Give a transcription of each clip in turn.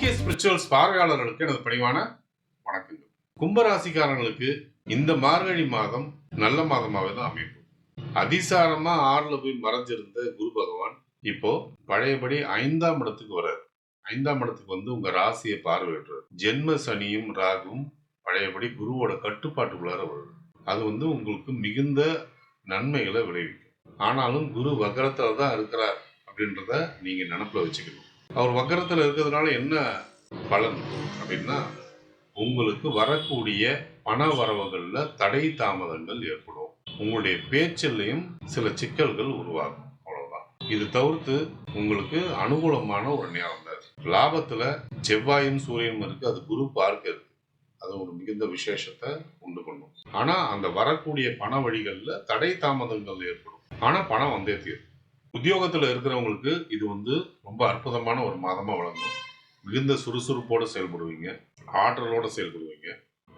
GK spirituals பார்வையாளர்களுக்கு எனது பணிவான வணக்கங்கள். கும்பராசிக்காரங்களுக்கு இந்த மார்கழி மாதம் நல்ல மாதமாகவே தான் அமைப்பு அதிசாரமா ஆறுல போய் மறைஞ்சிருந்த குரு பகவான் இப்போ பழையபடி ஐந்தாம் இடத்துக்கு வர்றாரு. ஐந்தாம் இடத்துக்கு வந்து உங்க ராசியை பார்வையிடுறாரு. ஜென்ம சனியும் ராகும் பழையபடி குருவோட கட்டுப்பாட்டுக்குள்ளார வருது. அது வந்து உங்களுக்கு மிகுந்த நன்மைகளை விளைவிக்கும். ஆனாலும் குரு வக்கரத்தில் தான் இருக்கிறார் அப்படின்றத நீங்க நினப்புல வச்சுக்கணும். அவர் வக்கரத்தில் இருக்கிறதுனால என்ன பலன் அப்படின்னா உங்களுக்கு வரக்கூடிய பண வரவுகளில் தடை தாமதங்கள் ஏற்படும். உங்களுடைய பேச்சிலையும் சில சிக்கல்கள் உருவாகும். அவ்வளோதான் இது தவிர்த்து உங்களுக்கு அனுகூலமான ஒரு நேரம் தான் லாபத்தில் செவ்வாயும் சூரியனும் இருக்கு. அது குரு பார்க்க இருக்கு. அது ஒரு மிகுந்த விசேஷத்தை உண்டு பண்ணும். ஆனால் அந்த வரக்கூடிய பண வழிகளில் தடை தாமதங்கள் ஏற்படும். ஆனால் பணம் வந்தே தீரும். உத்தியோகத்தில் இருக்கிறவங்களுக்கு இது வந்து ரொம்ப அற்புதமான ஒரு மாதமாக வழங்கும். மிகுந்த சுறுசுறுப்போடு செயல்படுவீங்க. ஆற்றலோட செயல்படுவீங்க.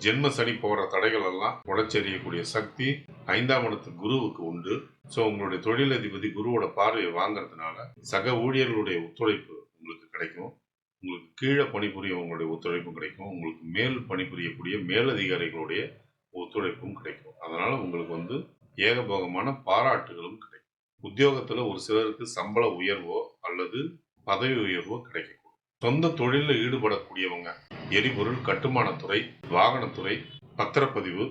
ஜென்ம சனி போகிற தடைகள் எல்லாம் உடைச்செறியக்கூடிய சக்தி ஐந்தாம் இடத்து குருவுக்கு உண்டு. ஸோ உங்களுடைய தொழிலதிபதி குருவோட பார்வையை வாங்குறதுனால சக ஊழியர்களுடைய ஒத்துழைப்பு உங்களுக்கு கிடைக்கும். உங்களுக்கு கீழே பணிபுரிய உங்களுடைய ஒத்துழைப்பும் கிடைக்கும். உங்களுக்கு மேல் பணிபுரியக்கூடிய மேலதிகாரிகளுடைய ஒத்துழைப்பும் கிடைக்கும். அதனால் உங்களுக்கு வந்து ஏகபோகமான பாராட்டுகளும் கிடைக்கும். உத்தியோகத்துல ஒரு சிலருக்கு சம்பள உயர்வோ அல்லது பதவி உயர்வோ கிடைக்கும் சொந்த தொழிலில் ஈடுபடக்கூடியவங்க எரிபொருள் கட்டுமானத்துறை வாகனத்துறை பத்திரப்பதிவு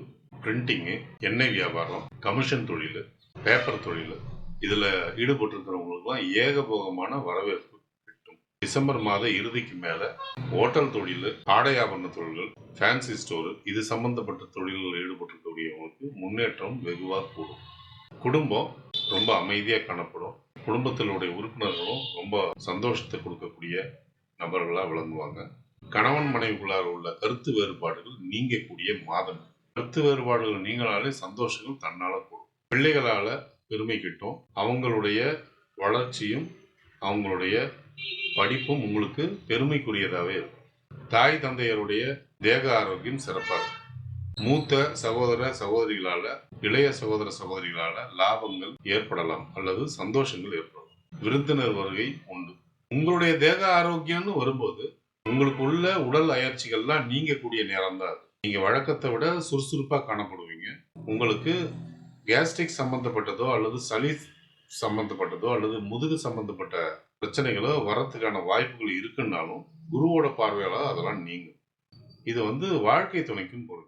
பிரிண்டிங்கு எண்ணெய் வியாபாரம் கமிஷன் தொழில் பேப்பர் தொழில் இதில் ஈடுபட்டிருக்கிறவங்களுக்குலாம் ஏகபோகமான வரவேற்பு கிட்டும். டிசம்பர் மாத இறுதிக்கு மேலே ஹோட்டல் தொழில் ஆடை ஆபரண தொழில்கள் ஃபேன்சி ஸ்டோர் இது சம்பந்தப்பட்ட தொழில்களில் ஈடுபட்டிருக்கக்கூடியவங்களுக்கு முன்னேற்றம் வெகுவாக கூடும். குடும்பம் ரொம்ப அமைதியாக காணப்படும். குடும்பத்தினுடைய உறுப்பினர்களும் ரொம்ப சந்தோஷத்தை கொடுக்கக்கூடிய நபர்களாக விளங்குவாங்க. கணவன் மனைவிக்குள்ளார உள்ள கருத்து வேறுபாடுகள் நீங்கக்கூடிய மாதம். கருத்து வேறுபாடுகள் நீங்களாலே சந்தோஷங்கள் தன்னால் கூடும். பிள்ளைகளால் பெருமை கிட்டும். அவங்களுடைய வளர்ச்சியும் அவங்களுடைய படிப்பும் உங்களுக்கு பெருமைக்குரியதாகவே இருக்கும். தாய் தந்தையருடைய தேக ஆரோக்கியம் சிறப்பாக இருக்கும். மூத்த சகோதர சகோதரிகளால இளைய சகோதர சகோதரிகளால லாபங்கள் ஏற்படலாம் அல்லது சந்தோஷங்கள் ஏற்படலாம். விருந்தினர் வருகை உண்டு. உங்களுடைய தேக ஆரோக்கியம்னு வரும்போது உங்களுக்கு உள்ள உடல் அயற்சிகள்லாம் நீங்கக்கூடிய நேரம் தான் அது. நீங்க வழக்கத்தை விட சுறுசுறுப்பா காணப்படுவீங்க. உங்களுக்கு கேஸ்ட்ரிக் சம்பந்தப்பட்டதோ அல்லது சளி சம்பந்தப்பட்டதோ அல்லது முதுகு சம்பந்தப்பட்ட பிரச்சனைகளோ வரத்துக்கான வாய்ப்புகள் இருக்குன்னாலும் குருவோட பார்வையால அதெல்லாம் நீங்கும். இது வந்து வாழ்க்கை துணைக்கும் பொருள்.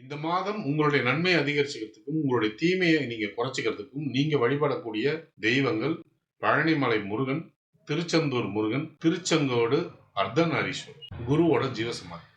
இந்த மாதம் உங்களுடைய நன்மை அதிகரிச்சுக்கிறதுக்கும் உங்களுடைய தீமையை நீங்க குறைச்சிக்கிறதுக்கும் நீங்க வழிபடக்கூடிய தெய்வங்கள் பழனிமலை முருகன் திருச்செந்தூர் முருகன் திருச்செங்கோடு அர்த்தநாரீஸ்வரர் குருவோட ஜீவசமாதி